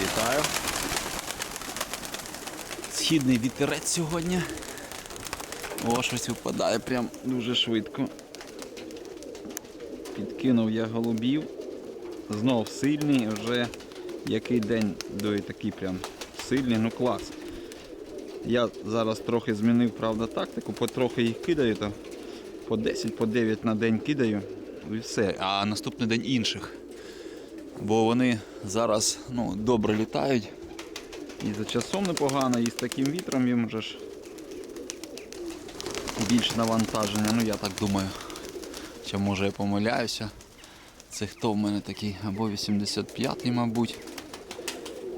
Вітаю. Східний вітерець сьогодні. О, щось випадає прям дуже швидко. Підкинув я голубів. Знов сильний, вже який день дує такий прям сильний, ну клас. Я зараз трохи змінив, правда, тактику, потрохи їх кидаю, то по 10, по 9 на день кидаю і все. А наступний день інших. Бо вони зараз ну, добре літають. І за часом непогано, і з таким вітром їм вже ж більш навантаження, ну я так думаю. Чи може я помиляюся. Це хто в мене такий? Або 85-й, мабуть.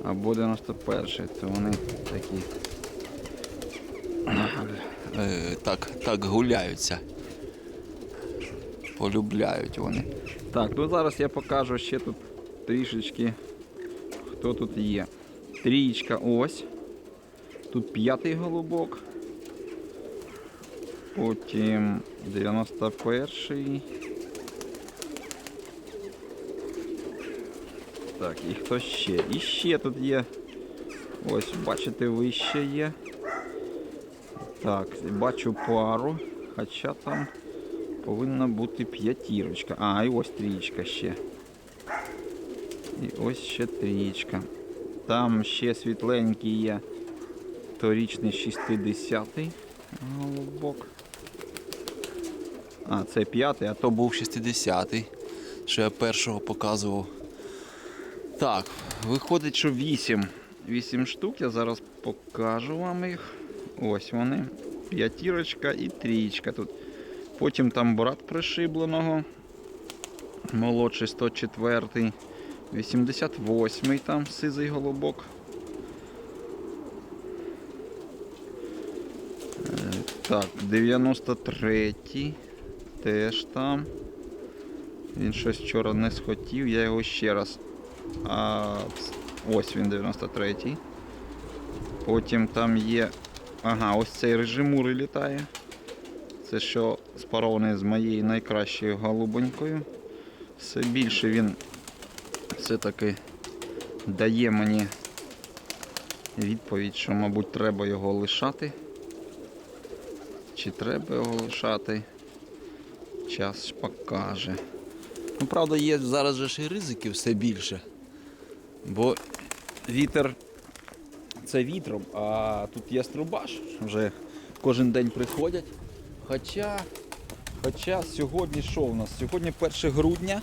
Або 91-й, то вони такі. Е, так, так гуляються. Полюбляють вони. Так, ну зараз я покажу ще тут трішечки, хто тут є. Трієчка ось. Тут п'ятий голубок. Потім 91-й. Так, і хто ще? І ще тут є. Ось, бачите, вище є. Так, бачу пару, хоча там повинна бути п'ятірочка. А, і ось трієчка ще. І ось ще трієчка. Там ще світленький є торічний 60-й голубок. А, це п'ятий, а то був 60-й, що я першого показував. Так, виходить, що 8. 8 штук, я зараз покажу вам їх. Ось вони. П'ятірочка і трієчка тут. Потім там брат пришибленого. Молодший 104. 88 там сизий голубок. Е, Так, 93-й теж там. Він щось вчора не схотів, я його ще раз. А, ось він 93-й. Потім там є. Ага, ось цей режимури літає. Це що спарований з моєю найкращою голубонькою. Все більше він все-таки дає мені відповідь, що, мабуть, треба його лишати. Чи треба його лишати? Час покаже. Ну, правда, є зараз же ж і ризики все більше. Бо вітер це вітром, а тут є струбаш, вже кожен день приходять. Хоча, хоча сьогодні що у нас? Сьогодні 1 грудня.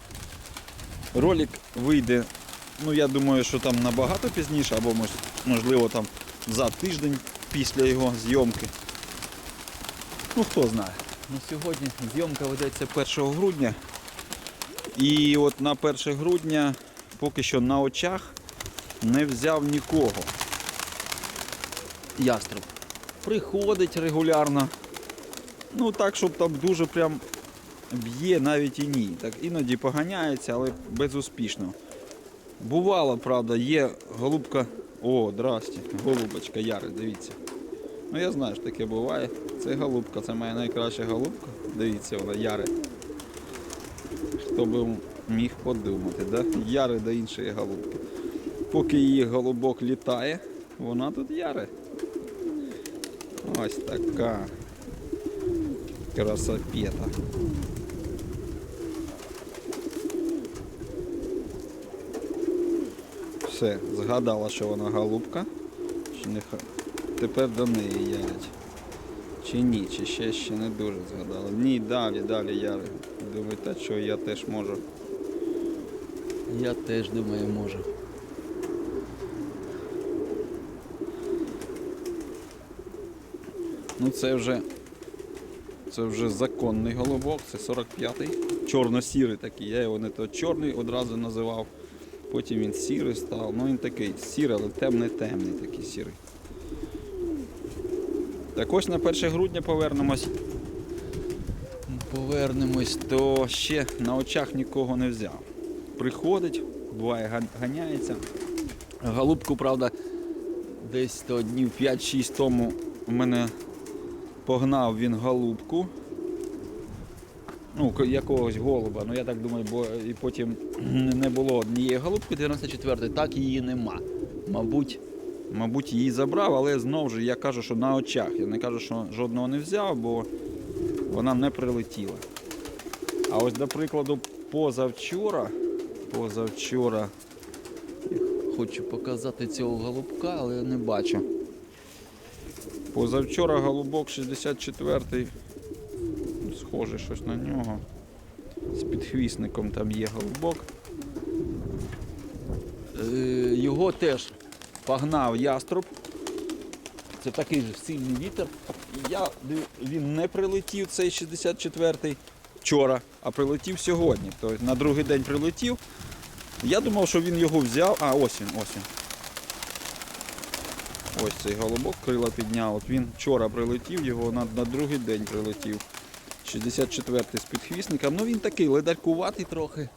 Ролик вийде, ну я думаю, що там набагато пізніше, або можливо там за тиждень після його зйомки. Ну хто знає. Ну, сьогодні зйомка ведеться 1 грудня. І от на 1 грудня поки що на очах не взяв нікого. Яструб. Приходить регулярно. Ну так, щоб там дуже прям б'є навіть і ні. Так іноді поганяється, але безуспішно. Бувало, правда, є голубка. О, здрасте, голубочка Яри, дивіться. Ну я знаю, що таке буває. Це голубка, це моя найкраща голубка. Дивіться, вона Яри. Хто би міг подумати, да? Яри до іншої голубки. Поки її голубок літає, вона тут яре. Ось така красопета. Все, згадала, що вона голубка. Чи не Тепер до неї ярять. Чи ні, чи ще ще не дуже згадала. Ні, далі, далі яри. Думаю, та що я теж можу. Я теж думаю можу. Ну це вже це вже законний голубок, це 45-й. Чорно-сірий такий. Я його не то чорний одразу називав. Потім він сірий став. Ну він такий сірий, але темний-темний такий сірий. Так ось на 1 грудня повернемось. Повернемось, то ще на очах нікого не взяв. Приходить, буває ганяється. Голубку, правда, десь то днів 5-6 тому мене погнав він голубку. Ну, якогось голуба, ну я так думаю, бо і потім не було однієї голубки 94-ї, так її нема. мабуть, мабуть, її забрав, але знову ж я кажу, що на очах. Я не кажу, що жодного не взяв, бо вона не прилетіла. А ось, до прикладу, позавчора, позавчора, хочу показати цього голубка, але я не бачу. Позавчора голубок 64-й, схоже щось на нього. З підхвісником там є голубок. Е, Його теж погнав яструб. Це такий же сильний вітер. Я, він не прилетів цей 64-й вчора, а прилетів сьогодні. Тобто на другий день прилетів. Я думав, що він його взяв. А, ось він, ось він. Ось цей голубок крила підняв. От він вчора прилетів, його на, на другий день прилетів. 64-й з підхвісником. Ну він такий ледаркуватий трохи.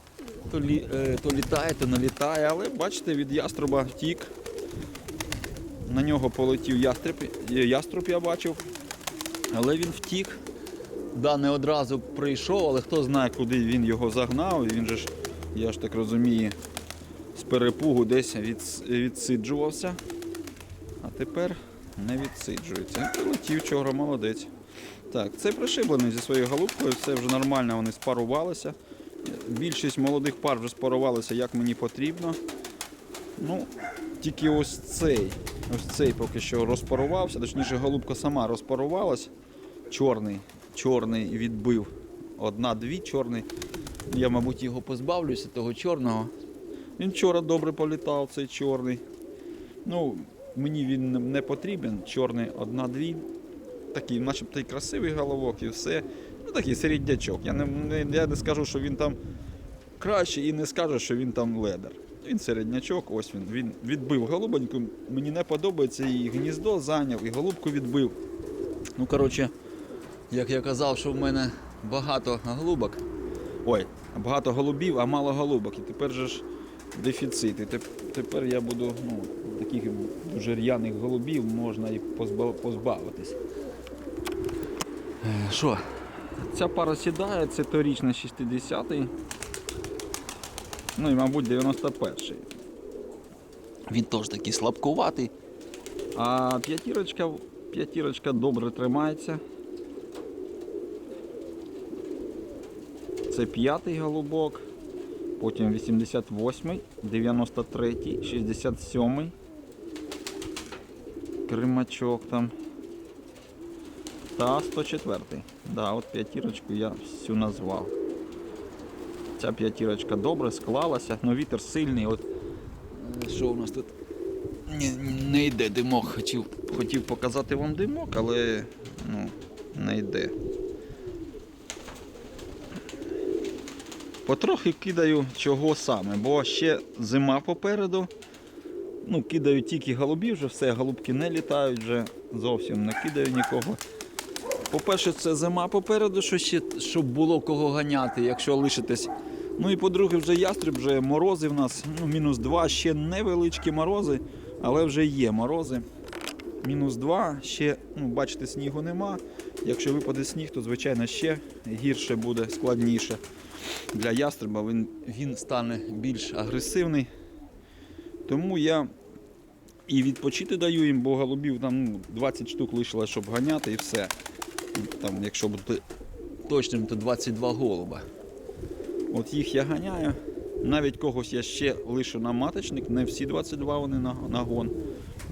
То, лі, е, то літає, то не літає, але бачите, від яструба втік. На нього полетів яструб, е, яструб я бачив. Але він втік. Да, не одразу прийшов, але хто знає, куди він його загнав. Він же ж, я ж так розумію, з перепугу десь від, відсиджувався. А тепер не відсиджується. Прилетів вчора, молодець. Так, це пришиблений зі своєю голубкою, все вже нормально, вони спарувалися. Більшість молодих пар вже спарувалися, як мені потрібно. Ну, тільки ось цей, ось цей поки що розпарувався, точніше голубка сама розпарувалась. Чорний, чорний відбив. Одна-дві чорний. Я, мабуть, його позбавлюся, того чорного. Він вчора добре політав, цей чорний. Ну, мені він не потрібен. Чорний одна-дві. Такий, начебто і красивий головок, і все. Ну такий середнячок. Я не, я не скажу, що він там кращий, і не скажу, що він там ледер. Він середнячок, ось він. Він відбив голубоньку. Мені не подобається, і гніздо зайняв, і голубку відбив. Ну, коротше, як я казав, що в мене багато голубок. Ой, багато голубів, а мало голубок. І тепер же ж дефіцит. І тепер я буду, ну, таких дуже р'яних голубів можна і позба- позбавитись. Що? Ця пара сідає, це торічна 60-й. Ну і, мабуть, 91-й. Він теж такий слабкуватий. А п'ятірочка, п'ятірочка добре тримається. Це п'ятий голубок, потім 88-й, 93-й, 67-й. Кримачок там. Та 104-й. Да, от п'ятірочку я всю назвав. Ця п'ятірочка добре склалася, але вітер сильний. От, е, що у нас тут? Не, не йде димок. Хотів, хотів показати вам димок, але ну, не йде. Потрохи кидаю чого саме, бо ще зима попереду. Ну, кидаю тільки голубів, вже все, голубки не літають, вже зовсім не кидаю нікого. По-перше, це зима попереду, що ще, щоб було кого ганяти, якщо лишитесь. Ну і по-друге, вже ястреб, вже морози в нас, ну, мінус 2, ще невеличкі морози, але вже є морози. Мінус 2, ще, ну, бачите, снігу нема. Якщо випаде сніг, то звичайно ще гірше буде, складніше. Для ястреба він, він стане більш агресивний. Тому я і відпочити даю їм, бо голубів там ну, 20 штук лишилось, щоб ганяти і все. Там, якщо бути точним, то 22 голуба. От їх я ганяю. Навіть когось я ще лишу на маточник, не всі 22 вони на, на гон.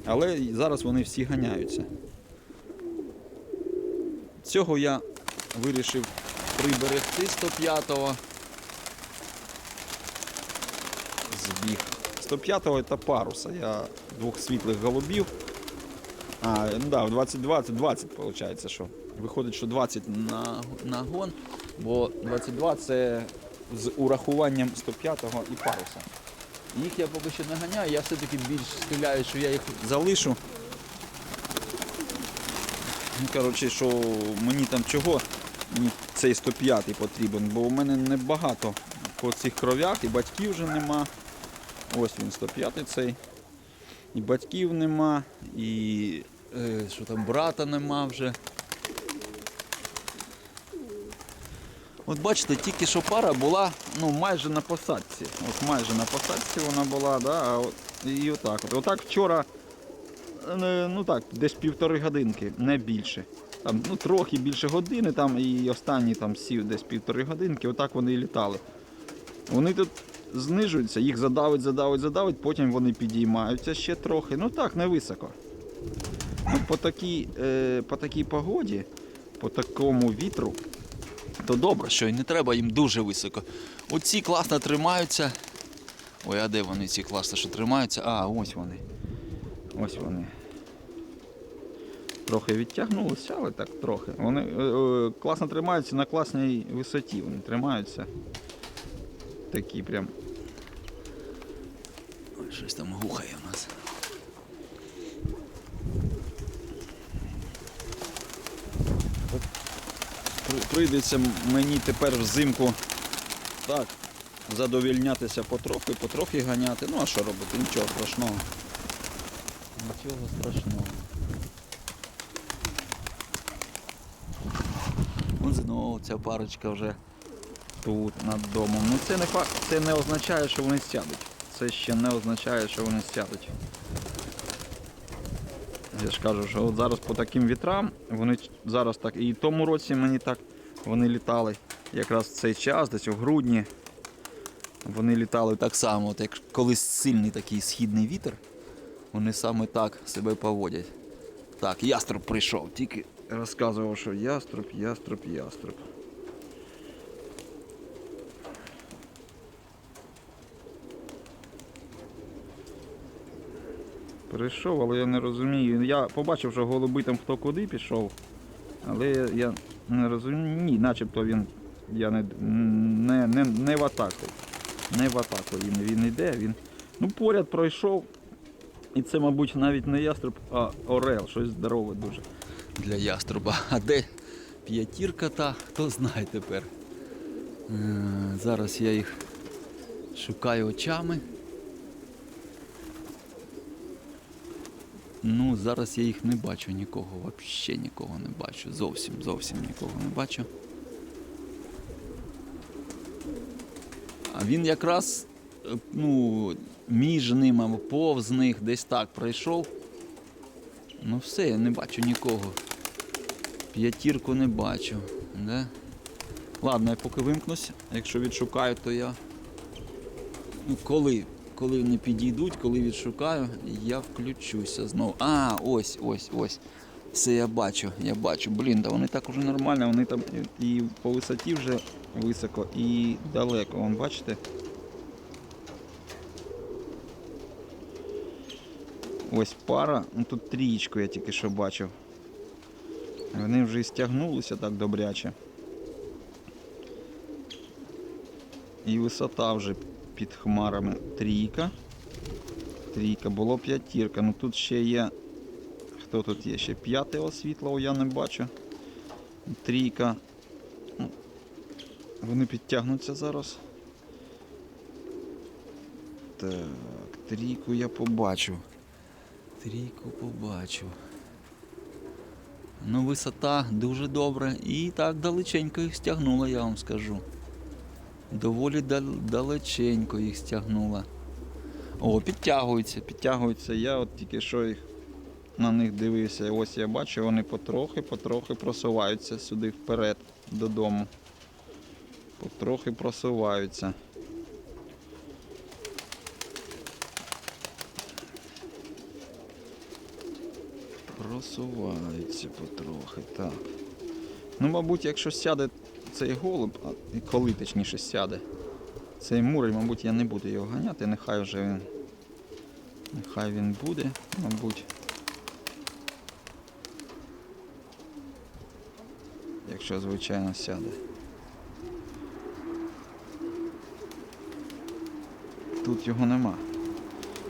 Але зараз вони всі ганяються. Цього я вирішив приберегти 105-го. Збіг. 105-го це паруса. Я двох світлих голубів. А, ну да, в 22 це 20 виходить, що. Виходить, що 20 на, на гон, бо 22 це з урахуванням 105-го і паруса. Їх я поки що не ганяю, я все-таки більш схиляю, що я їх залишу. Ну, коротше, що мені там чого мені цей 105 потрібен, бо у мене небагато по цих кров'ях і батьків вже нема. Ось він 105 цей. І батьків нема, і е, що там брата нема вже. От бачите, тільки що пара була ну, майже на посадці. От майже на посадці вона була, да? а от, і отак. От. Отак вчора, ну так, десь півтори годинки, не більше. Там, ну, трохи більше години, там, і останні там сів десь півтори годинки, отак вони і літали. Вони тут знижуються, їх задавить, задавить, задавить, потім вони підіймаються ще трохи. Ну так, не високо. Ну, по, такій, е, по такій погоді, по такому вітру, то добре, що і не треба їм дуже високо. Оці класно тримаються. Ой, а де вони ці класно, що тримаються? А, ось вони. Ось вони. Трохи відтягнулися, але так трохи. Вони е, е, класно тримаються на класній висоті. Вони тримаються. Такі прям. Ой, щось там гухає у нас. При- Прийдеться мені тепер взимку так, задовільнятися потрохи, потрохи ганяти. Ну а що робити? Нічого страшного. Нічого страшного. Знову ця парочка вже тут над домом. Ну це не факт, це не означає, що вони сядуть. Це ще не означає, що вони сядуть. Я ж кажу, що от зараз по таким вітрам, вони зараз так, і в тому році мені так вони літали. Якраз в цей час, десь у грудні. Вони літали так само, от як колись сильний такий східний вітер, вони саме так себе поводять. Так, яструб прийшов, тільки розказував, що яструб, яструб, яструб. Прийшов, але я не розумію. Я побачив, що голуби там хто куди пішов. Але я- не розумію. Ні, начебто він. Я не, не, не, не в атаку. Не в атаку він, він йде, він. Ну, поряд пройшов. І це, мабуть, навіть не яструб, а орел, щось здорове дуже. Для яструба. А де п'ятірка та, хто знає тепер. Е, Зараз я їх шукаю очами. Ну, зараз я їх не бачу нікого, взагалі нікого не бачу. Зовсім, зовсім нікого не бачу. А він якраз ну, між ним або повз них десь так пройшов. Ну все, я не бачу нікого. П'ятірку не бачу. Да? Ладно, я поки вимкнусь. Якщо відшукаю, то я. Ну, коли, коли вони підійдуть, коли відшукаю, я включуся знову. А, ось, ось, ось. Все я бачу, я бачу. Блін, да вони так уже нормально, вони там і по висоті вже високо, і далеко. Вон, бачите? Ось пара, ну тут трієчку я тільки що бачив. Вони вже і стягнулися так добряче. І висота вже під хмарами трійка. Трійка, було п'ятірка. Ну тут ще є. Хто тут є? Ще п'ятого світлого я не бачу. Трійка. Ну, Вони підтягнуться зараз. Так, трійку я побачу. Трійку побачу. Ну, висота дуже добра. І так далеченько їх стягнула, я вам скажу. Доволі дал- далеченько їх стягнула. О, підтягуються, підтягуються. Я от тільки що їх на них дивився. Ось я бачу, вони потрохи, потрохи просуваються сюди вперед додому. Потрохи просуваються. Просуваються потрохи, так. Ну, мабуть, якщо сяде цей голуб, а коли точніше сяде, цей мурель, мабуть, я не буду його ганяти, нехай вже він. Нехай він буде, мабуть. Якщо звичайно сяде. Тут його нема.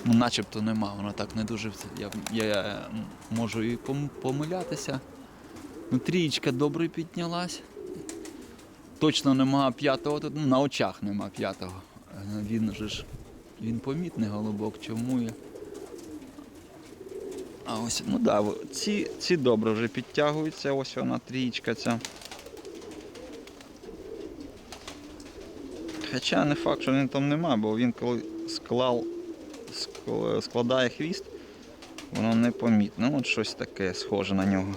Ну, начебто нема, воно так не дуже. Я, я можу і помилятися. Ну, трієчка добре піднялась. Точно нема п'ятого, тут ну, на очах нема п'ятого. Він же ж він помітний голубок, чому я. А ось, ну да, ці, ці добре вже підтягуються, ось вона трієчка ця. Хоча не факт, що він там нема, бо він коли склав, ск- складає хвіст, воно непомітно. От щось таке схоже на нього.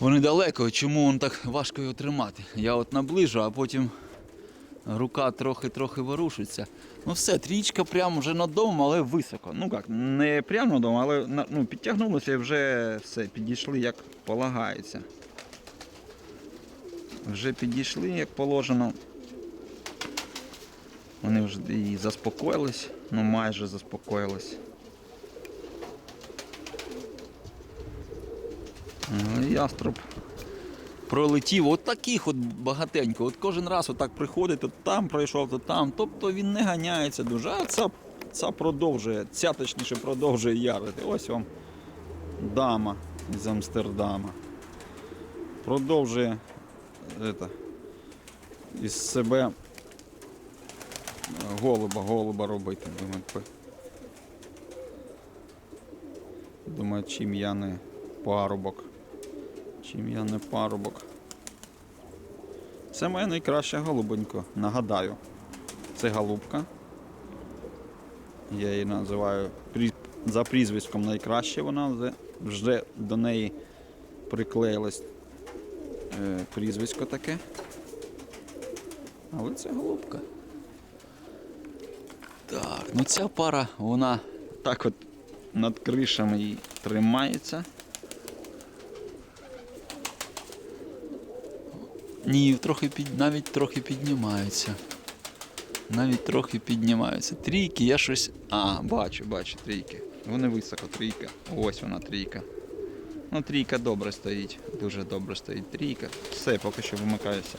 Вони далеко, чому він так важко його тримати? Я от наближу, а потім рука трохи-трохи ворушиться. Ну все, трічка прямо вже над домом, але високо. Ну як, не прямо над домом, але ну, підтягнулося і вже все, підійшли як полагається. Вже підійшли, як положено. Вони вже і заспокоїлись, ну майже заспокоїлись. Ну, яструб пролетів. От таких от багатенько. От кожен раз отак приходить, то там пройшов, то там. Тобто він не ганяється дуже. А ця, ця продовжує, ця точніше продовжує ярити. Ось вам дама з Амстердама. Продовжує это, із себе е, голуба, голуба робити. Думаю, Думаю, чим я не парубок. Чим я не парубок. Це моя найкраща голубонько, нагадаю. Це голубка. Я її називаю за прізвиськом найкраще вона, вже до неї приклеїлось е, прізвисько таке. Але це голубка. Так, ну ця пара, вона так от над кришами і тримається. Ні, трохи під, навіть трохи піднімаються. Навіть трохи піднімаються. Трійки, я щось. А, бачу, бачу, трійки. Вони високо, трійка. Ось вона трійка. Ну, трійка добре стоїть. Дуже добре стоїть трійка. Все, поки що вимикаюся.